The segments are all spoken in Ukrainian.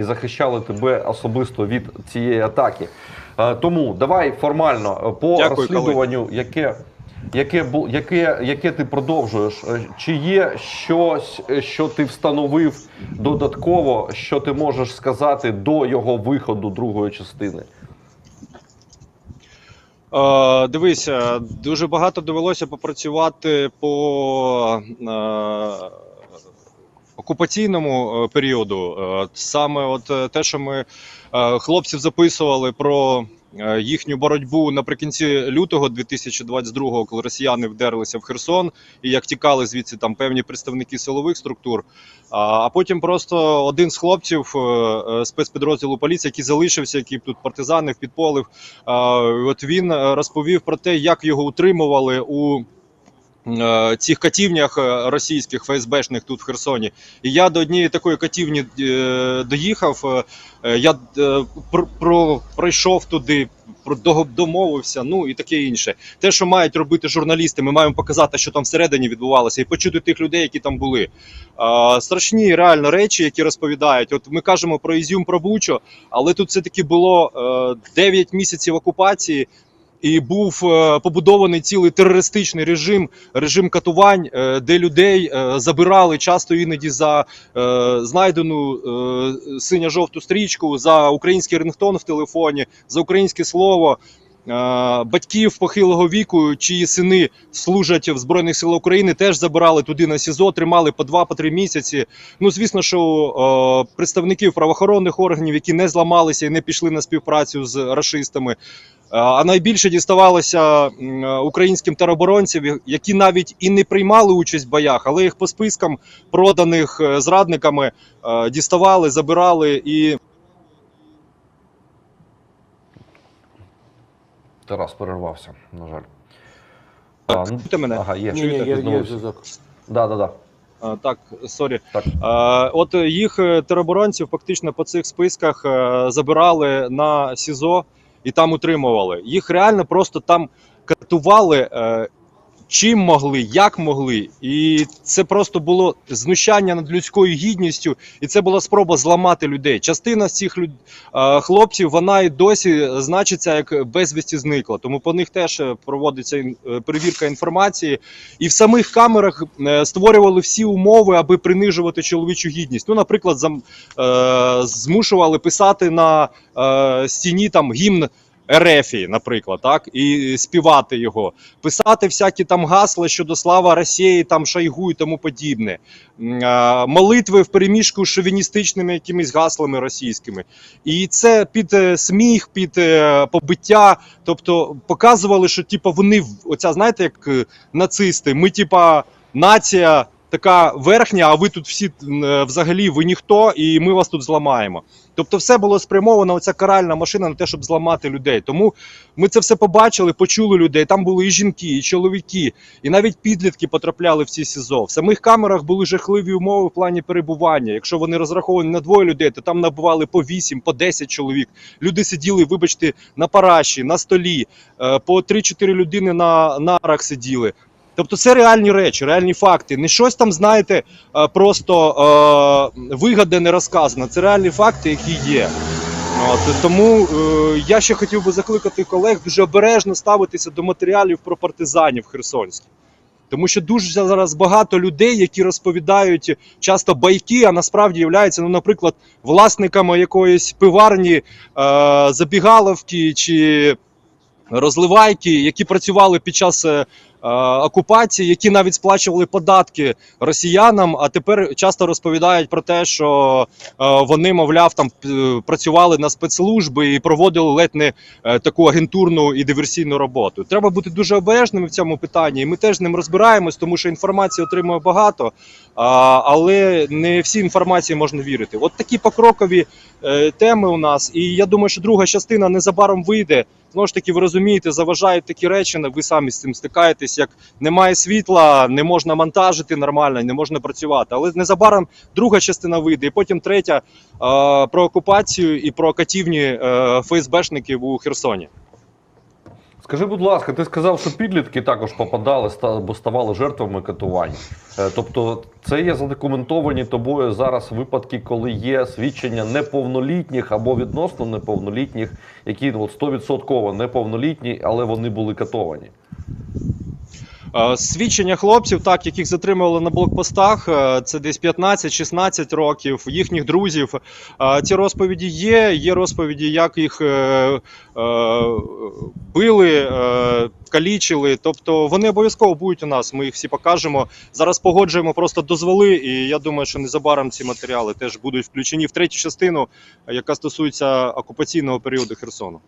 і захищали тебе особисто від цієї атаки. Е, Тому давай формально е, по Дякую, розслідуванню, яке, яке, яке, яке ти продовжуєш. Е, Чи є щось, що ти встановив додатково, що ти можеш сказати до його виходу другої частини? Е, дивися, дуже багато довелося попрацювати по е, окупаційному е, періоду. Е, саме от е, те, що ми хлопців записували про їхню боротьбу наприкінці лютого 2022, коли росіяни вдерлися в Херсон, і як тікали звідси там певні представники силових структур. А, потім просто один з хлопців спецпідрозділу поліції, який залишився, який тут партизанив, підполив. От він розповів про те, як його утримували у цих катівнях е, російських ФСБшних тут в Херсоні. І я до однієї такої катівні е, доїхав. е, Я е, про, про, пройшов туди, домовився, ну і таке інше. Те, що мають робити журналісти, ми маємо показати, що там всередині відбувалося, і почути тих людей, які там були. Страшні реально речі, які розповідають. От ми кажемо про Ізюм, про Бучу, але тут все таки було е, 9 місяців окупації. І був е, побудований цілий терористичний режим, режим катувань, е, де людей е, забирали часто іноді за знайдену синьо-жовту стрічку, за український рингтон в телефоні, за українське слово. Батьків похилого віку, чиї сини служать в Збройних силах України, теж забирали туди на СІЗО, тримали по два по три місяці. Ну звісно, що представників правоохоронних органів, які не зламалися і не пішли на співпрацю з рашистами. Е, А найбільше діставалося українським тероборонцям, які навіть і не приймали участь в боях, але їх по спискам проданих е, зрадниками е, діставали, забирали і. Тарас перервався, на жаль. А, ну, Чуєте мене? Ага, є. Ні, ні, є, є зв'язок. Да, да, да. А, Так, сорі. Так. Е, От їх е, тероборонців фактично по цих списках е, забирали на СІЗО і там утримували. Їх реально просто там катували е, чим могли, як могли. І це просто було знущання над людською гідністю, і це була спроба зламати людей. Частина з цих люд... хлопців вона і досі значиться як безвісті зникла. Тому по них теж е, проводиться е, перевірка інформації. І в самих камерах е, створювали всі умови, аби принижувати чоловічу гідність. Ну, наприклад, зам, змушували писати на стіні там гімн. Ерефії, наприклад, так і співати його, писати всякі там гасла щодо слава Росії, там Шойгу і тому подібне, молитви в переміжку з шовіністичними якимись гаслами російськими. І це під е, сміх, під е, побиття. Тобто показували, що типу, вони оця, знаєте, як е, нацисти, ми, типа, нація. Така верхня, а ви тут всі е, взагалі ви ніхто, і ми вас тут зламаємо. Тобто, все було спрямовано, оця каральна машина на те, щоб зламати людей. Тому ми це все побачили, почули людей. Там були і жінки, і чоловіки, і навіть підлітки потрапляли в ці СІЗО. В самих камерах були жахливі умови в плані перебування. Якщо вони розраховані на двоє людей, то там набували по 8, по 10 чоловік. Люди сиділи, вибачте, на параші, на столі, е, по 3-4 людини на нарах сиділи. Тобто це реальні речі, реальні факти. Не щось там, знаєте, е, просто е, вигадане розказано. Це реальні факти, які є. От, тому е, я ще хотів би закликати колег дуже обережно ставитися до матеріалів про партизанів херсонських. Тому що дуже зараз багато людей, які розповідають часто байки, а насправді являються, ну, наприклад, власниками якоїсь пиварні, е, забігаловки чи розливайки, які працювали під час е, е, окупації, які навіть сплачували податки росіянам, а тепер часто розповідають про те, що е, вони, мовляв, там працювали на спецслужби і проводили ледь не таку агентурну і диверсійну роботу. Треба бути дуже обережними в цьому питанні. І ми теж з ним розбираємось, тому що інформації отримує багато, але не всі інформації можна вірити. От такі покрокові теми у нас. І я думаю, що друга частина незабаром вийде. Знову ж таки, ви розумієте, заважають такі речі. ви самі з цим стикаєтесь. Як немає світла, не можна монтажити нормально, не можна працювати. Але незабаром друга частина вийде, і потім третя про окупацію і про катівні е, ФСБшників у Херсоні. Скажи, будь ласка, ти сказав, що підлітки також попадали або ставали жертвами катувань. Е, Тобто, це є задокументовані тобою зараз випадки, коли є свідчення неповнолітніх або відносно неповнолітніх, які от 100% неповнолітні, але вони були катовані. Е, Свідчення хлопців, так, яких затримували на блокпостах, е, це десь 15-16 років, їхніх друзів. Е, Ці розповіді є. Є розповіді, як їх били, калічили. Тобто вони обов'язково будуть у нас. Ми їх всі покажемо. Зараз погоджуємо просто дозволи, і я думаю, що незабаром ці матеріали теж будуть включені в третю частину, яка стосується окупаційного періоду Херсону.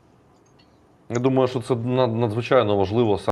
Я думаю, що це надзвичайно важливо